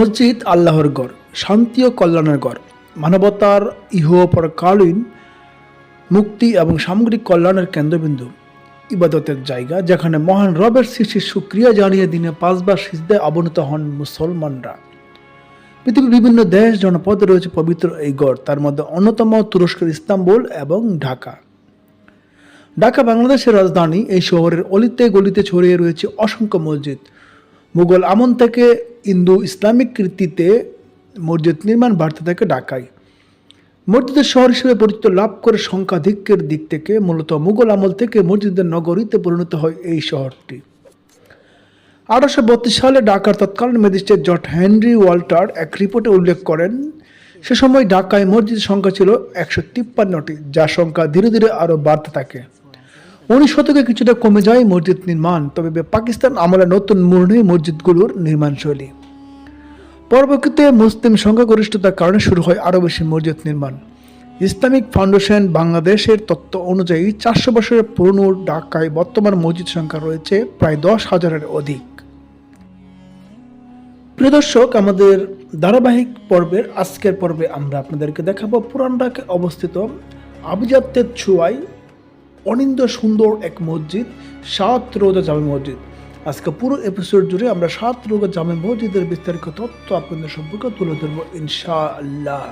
মসজিদ আল্লাহর গড়, শান্তি ও কল্যাণের গড়, মানবতার ইহ পরকালীন মুক্তি এবং সামগ্রিক কল্যাণের কেন্দ্রবিন্দু, ইবাদতের জায়গা যেখানে মহান রবের সৃষ্টির সুক্রিয়া জানিয়ে দিনে পাঁচবার সিজদায় অবনত হন মুসলমানরা। পৃথিবীর বিভিন্ন দেশ জনপদে রয়েছে পবিত্র এই গড়, তার মধ্যে অন্যতম তুরস্কের ইস্তাম্বুল এবং ঢাকা। ঢাকা, বাংলাদেশের রাজধানী, এই শহরের অলিতে গলিতে ছড়িয়ে রয়েছে অসংখ্য মসজিদ। মুঘল আমন থেকে ইন্দু ইসলামিক কৃতিতে মসজিদ নির্মাণ বাড়তে থাকে ঢাকায় মসজিদের শহর হিসেবে পরিচিত লাভ করে সংখ্যাধিক্যের দিক থেকে মূলত মুঘল আমল থেকে মসজিদের নগরীতে পরিণত হয় এই শহরটি। আঠারোশো বত্রিশ সালে ঢাকার তৎকালীন ম্যাজিস্ট্রেট জর্জ হেনরি ওয়াল্টার এক রিপোর্টে উল্লেখ করেন, সে সময় ঢাকায় মসজিদের সংখ্যা ছিল একশো তিপ্পান্নটি, যার সংখ্যা ধীরে ধীরে আরও বাড়তে থাকে। উনিশ শতকে কিছুটা কমে যায় মসজিদ নির্মাণ, তবে পাকিস্তান আমলে নতুন মোড় নেই মসজিদগুলোর নির্মাণশৈলী। পরবর্তীতে মুসলিম সংখ্যাগরিষ্ঠতার কারণে শুরু হয় আরও বেশি মসজিদ নির্মাণ। ইসলামিক ফাউন্ডেশন বাংলাদেশের তত্ত্ব অনুযায়ী চারশো বছরের পুরনো ঢাকায় বর্তমান মসজিদ সংখ্যা রয়েছে প্রায় দশ হাজারের অধিক। প্রিয় দর্শক, আমাদের ধারাবাহিক পর্বের আজকের পর্বে আমরা আপনাদেরকে দেখাবো পুরান ঢাকায় অবস্থিত আভিজাত্যের ছোঁয়ায় অনিন্দ সুন্দর এক মসজিদ, সাত রোজা জামে মসজিদ। আজকে পুরো এপিসোড জুড়ে আমরা সাত রোজা জামে মসজিদের বিস্তারিত তথ্য আপনাদের সম্পর্কে তুলে ধরবো ইনশাআল্লাহ।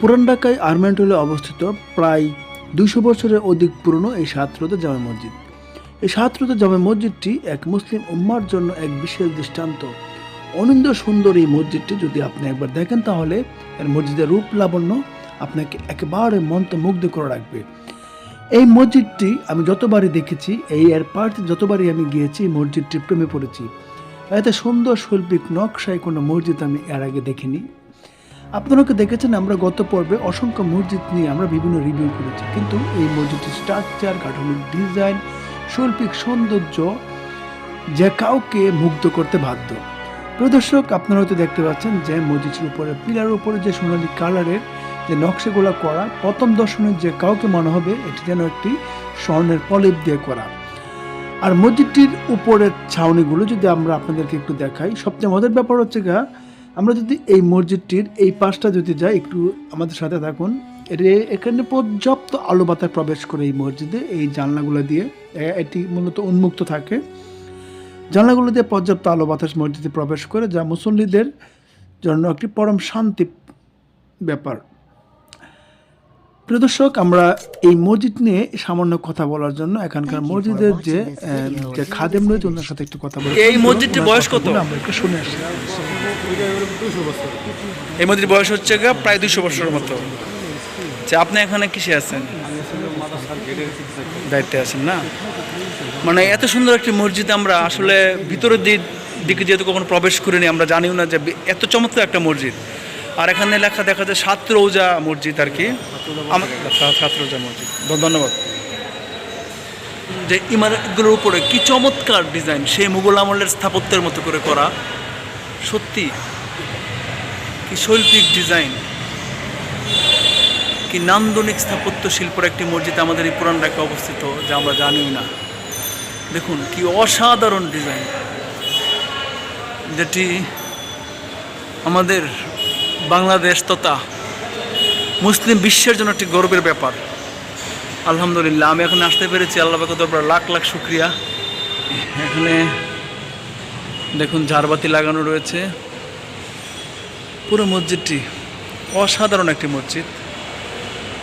পুরান ঢাকায় আর্মেন্টলে অবস্থিত প্রায় দুশো বছরের অধিক পুরনো এই সাত রোজা জামে মসজিদ। এই সাত রোজা জামে মসজিদটি এক মুসলিম উম্মার জন্য এক বিশেষ দৃষ্টান্ত। অনিন্দ সুন্দর এই মসজিদটি যদি আপনি একবার দেখেন তাহলে এর মসজিদের রূপ লাবণ্য আপনাকে একেবারে মন্ত্রমুগ্ধ করে রাখবে। এই মসজিদটি আমি যতবারই দেখেছি, এই এর পার্ট যতবারই আমি গিয়েছি মসজিদটি প্রেমে পড়েছি। এত সুন্দর শৈল্পিক নকশায় কোনো মসজিদ আমি এর আগে দেখিনি। আপনারা কি দেখেছেন আমরা গত পর্বে অসংখ্য মসজিদ নিয়ে আমরা বিভিন্ন রিভিউ করেছি, কিন্তু এই মসজিদটির স্ট্রাকচার গাঠনিক ডিজাইন শৈল্পিক সৌন্দর্য যে কাউকে মুগ্ধ করতে বাধ্য। প্রদর্শক আপনারা হয়তো দেখতে পাচ্ছেন যে মসজিদের উপরে, পিলার উপরে যে সোনালি কালারের যে নকশাগুলো করা, প্রথম দর্শনের যে কাউকে মনে হবে, এটি যেন একটি স্বর্ণের পলিপ দিয়ে করা। আর মসজিদটির উপরের ছাউনিগুলো যদি আমরা আপনাদেরকে একটু দেখাই, সবচেয়ে মজার ব্যাপার হচ্ছে গা, আমরা যদি এই মসজিদটির এই পাশটা যদি যাই, একটু আমাদের সাথে থাকুন। এটি এখানে পর্যাপ্ত আলো বাতাস প্রবেশ করে এই মসজিদে, এই জানলাগুলো দিয়ে এটি মূলত উন্মুক্ত থাকে। জানলাগুলো দিয়ে পর্যাপ্ত আলো বাতাস মসজিদে প্রবেশ করে যা মুসল্লিদের জন্য একটি পরম শান্তি ব্যাপার। প্রিয় দর্শক আমরা এই মসজিদ নিয়ে সামান্য কথা বলার জন্য এখানকার মসজিদের যে যে খাদেম রয়েছে ওনার সাথে একটু কথা বলি এই মসজিদটির বয়স কত? আমরা একটু শুনে আসি। এই মন্দির বয়স হচ্ছে প্রায় দুশো বছরের মতো। আচ্ছা আপনি এখানে কিসে আছেন? দায়িত্বে আছেন না? মানে এত সুন্দর একটি মসজিদ আমরা আসলে ভিতরের দিক দিকে যেহেতু কখনো প্রবেশ করিনি আমরা জানিও না যে এত চমৎকার একটা মসজিদ। আর এখানে লেখা দেখা যায় সাত রৌজা মসজিদ আর কি। সাত- রৌজা মসজিদ। ধন্যবাদ। যে ইমারতগুলোর উপরে কি চমৎকার ডিজাইন সেই মুঘল আমলের স্থাপত্যের মতো করে করা। সত্যি কি শৈল্পিক ডিজাইন। কি নান্দনিক স্থাপত্য শিল্পের একটি মসজিদ আমাদের এই পুরান ঢাকা অবস্থিত যা আমরা জানিও না। দেখুন, কি অসাধারণ ডিজাইন যেটি আমাদের বাংলাদেশ তথা মুসলিম বিশ্বের জন্য একটি গর্বের ব্যাপার। আলহামদুলিল্লাহ, আমি এখন আসতে পেরেছি আল্লাহ দরবার লাখ লাখ শুক্রিয়া। এখানে দেখুন, ঝাড়বাতি লাগানো রয়েছে। পুরো মসজিদটি অসাধারণ একটি মসজিদ,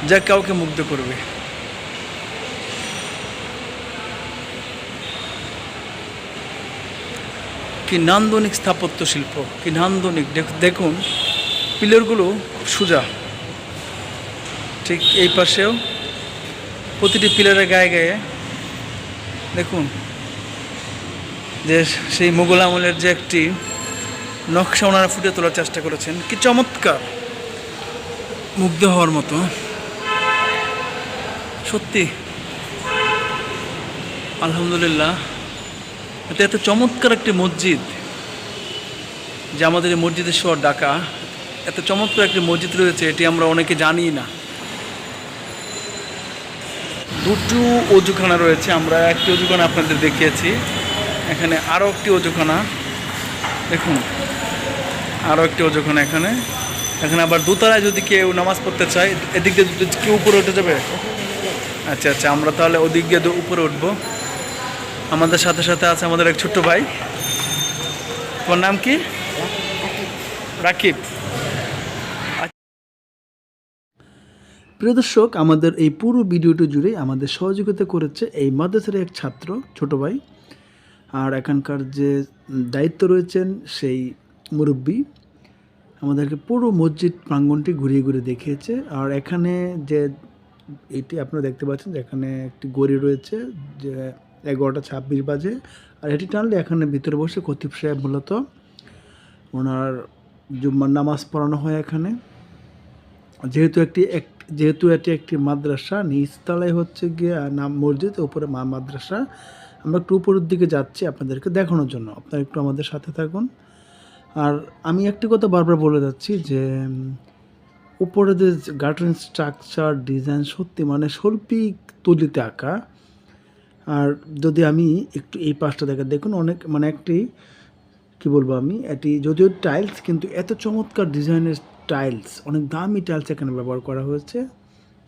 যা কাউকে মুগ্ধ করবে। কি নান্দনিক স্থাপত্য শিল্প, কি নান্দনিক, দেখ- দেখুন, পিলারগুলো খুব সোজা। ঠিক এই পাশেও প্রতিটি পিলারের গায়ে গায়ে, দেখুন, যে সেই মুঘল আমলের যে একটি নকশা ওনারা ফুটে তোলার চেষ্টা করেছেন, কি চমৎকার। মুগ্ধ হওয়ার মতো। সত্যি, আলহামদুলিল্লাহ। এটা এত চমৎকার একটি মসজিদ যে আমাদের এই মসজিদের শহর ঢাকা। এত চমৎকার একটি মসজিদ রয়েছে, এটি আমরা অনেকে জানি না। দুটো অজুখানা রয়েছে, আমরা একটি অজুখানা আপনাদের দেখিয়েছি। এখানে আরও একটি অজুখানা। দেখুন আরও একটি অজুখানা এখানে। এখানে আবার দোতলায় যদি কেউ নামাজ পড়তে চায়, এদিক দিয়ে কেউ উপরে উঠে যাবে? আচ্ছা আচ্ছা আমরা তাহলে ওদিক দিয়ে উপরে উঠবো। আমাদের সাথে সাথে আছে আমাদের এক ছোট্ট ভাই। তোমার নাম কি? রাকিব। প্রিয় দর্শক, আমাদের এই পুরো ভিডিওটি জুড়ে আমাদের সহযোগিতা করেছে এই মাদ্রাসার এক ছাত্র, ছোট ভাই। আর এখানকার যে দায়িত্ব রয়েছেন, সেই মুরব্বী আমাদেরকে পুরো মসজিদ প্রাঙ্গনটি ঘুরিয়ে ঘুরিয়ে দেখিয়েছে। আর এখানে যে, এটি আপনারা দেখতে পাচ্ছেন যে এখানে একটি গড়ি রয়েছে, যে এগারোটা ছাব্বিশ বাজে। আর এটি টানলে এখানে ভিতরে বসে খতিব সাহেব মূলত ওনার জুম্মার নামাজ পড়ানো হয় এখানে। যেহেতু একটি এক, যেহেতু এটি একটি মাদ্রাসা নিচতলায় হচ্ছে গিয়ে নাম মসজিদ, উপরে মা মাদ্রাসা। আমরা একটু উপরের দিকে যাচ্ছি আপনাদেরকে দেখানোর জন্য। আপনারা একটু আমাদের সাথে থাকুন। আর আমি একটি কথা বারবার বলে যাচ্ছি যে, উপরে যে গার্ডেন স্ট্রাকচার, ডিজাইন সত্যি মানে শৈল্পিক তুলিতে আঁকা আর যদি আমি একটু এই পাশটা দেখা দেখুন অনেক মানে একটি, কি বলব আমি, এটি যদিও টাইলস কিন্তু এত চমৎকার ডিজাইনের টাইলস অনেক দামি টাইলস এখানে ব্যবহার করা হয়েছে।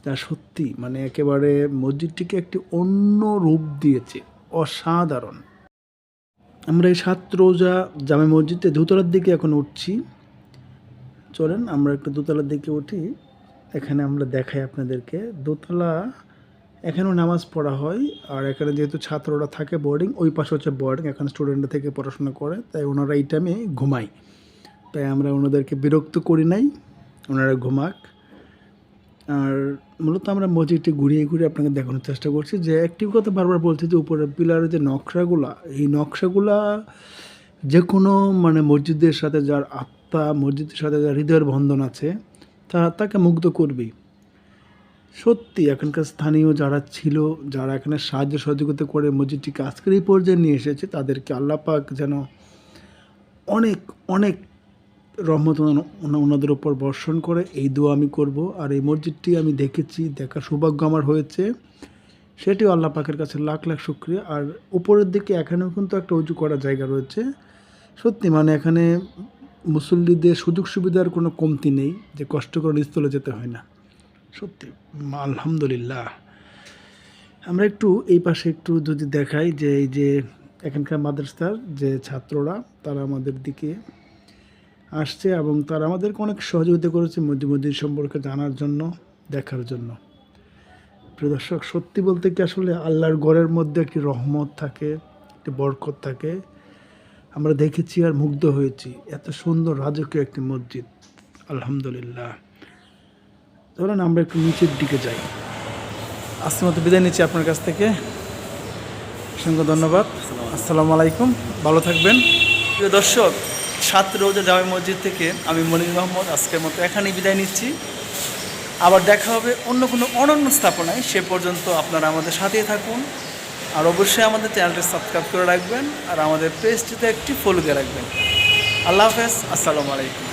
যা সত্যি মানে একেবারে মসজিদটিকে একটি অন্য রূপ দিয়েছে, অসাধারণ। আমরা এই সাত রোজা জামে মসজিদে দোতলার দিকে এখন উঠছি। চলেন, আমরা একটু দোতলার দিকে উঠি। এখানে আমরা দেখাই আপনাদেরকে, দোতলা এখানেও নামাজ পড়া হয়, আর এখানে যেহেতু ছাত্ররা থাকে বোর্ডিং ওই পাশে হচ্ছে বোর্ডিং এখানে স্টুডেন্টরা থেকে পড়াশোনা করে, তাই ওনারা এই টাইমে ঘুমায়। তাই আমরা ওনাদেরকে বিরক্ত করি নাই, ওনারা ঘুমাক। আর মূলত আমরা মসজিদটি ঘুরিয়ে ঘুরিয়ে আপনাকে দেখানোর চেষ্টা করছি যে একটি কথা বারবার বলছি যে উপরে পিলারের যে নকশাগুলা, এই নকশাগুলা যে কোনো মানে মসজিদের সাথে যার আত্মা, মসজিদের সাথে যার হৃদয়ের বন্ধন আছে, তা তাকে মুগ্ধ করবেই। সত্যি, এখানকার স্থানীয় যারা ছিল, যারা এখানে সাহায্য সহযোগিতা করে মসজিদটিকে আজকের এই পর্যায়ে নিয়ে এসেছে, তাদেরকে আল্লাহ পাক যেন অনেক অনেক রহমত ওনা- ওনা- ওনাদের ওপর বর্ষণ করে। এই দোয়া আমি করব। আর এই মসজিদটি আমি দেখেছি দেখা সৌভাগ্য আমার হয়েছে। সেটিও আল্লাহ পাকের কাছে লাখ লাখ শুক্রিয়া। আর উপরের দিকে এখানেও কিন্তু একটা উঁচু করার জায়গা রয়েছে। সত্যি মানে এখানে মুসল্লিদের সুযোগ সুবিধার কোনো কমতি নেই, যে কষ্ট করে স্থলে যেতে হয় না। সত্যি আলহামদুলিল্লাহ। আমরা একটু এই পাশে একটু যদি দেখাই যে এই যে এখানকার মাদ্রাসার যে ছাত্ররা, তারা আমাদের দিকে আসছে এবং তারা আমাদেরকে অনেক সহযোগিতা করেছে মধ্যে মধ্যে সম্পর্কে জানার জন্য, দেখার জন্য। প্রিয় দর্শক, সত্যি বলতে কি আসলে আল্লাহর গড়ের মধ্যে একটি রহমত থাকে, একটি বরকত থাকে। আমরা দেখেছি আর মুগ্ধ হয়েছি। এত সুন্দর, রাজকীয় একটি মসজিদ, আলহামদুলিল্লাহ। ধরেন আমরা একটু নিচের দিকে যাই। আজকের মতো বিদায় নিচ্ছি আপনার কাছ থেকে। অসংখ্য ধন্যবাদ। আসসালামু আলাইকুম। ভালো থাকবেন। প্রিয় দর্শক, সাত রোজা জামে মসজিদ থেকে আমি মনির মোহাম্মদ আজকের মতো এখানেই বিদায় নিচ্ছি। আবার দেখা হবে অন্য কোনো অনন্য স্থাপনায়। সে পর্যন্ত আপনারা আমাদের সাথেই থাকুন। আর অবশ্যই আমাদের চ্যানেলটি সাবস্ক্রাইব করে রাখবেন। আর আমাদের পেজটিতে একটি ফলো দিয়ে রাখবেন। আল্লাহ হাফেজ। আসসালামু আলাইকুম।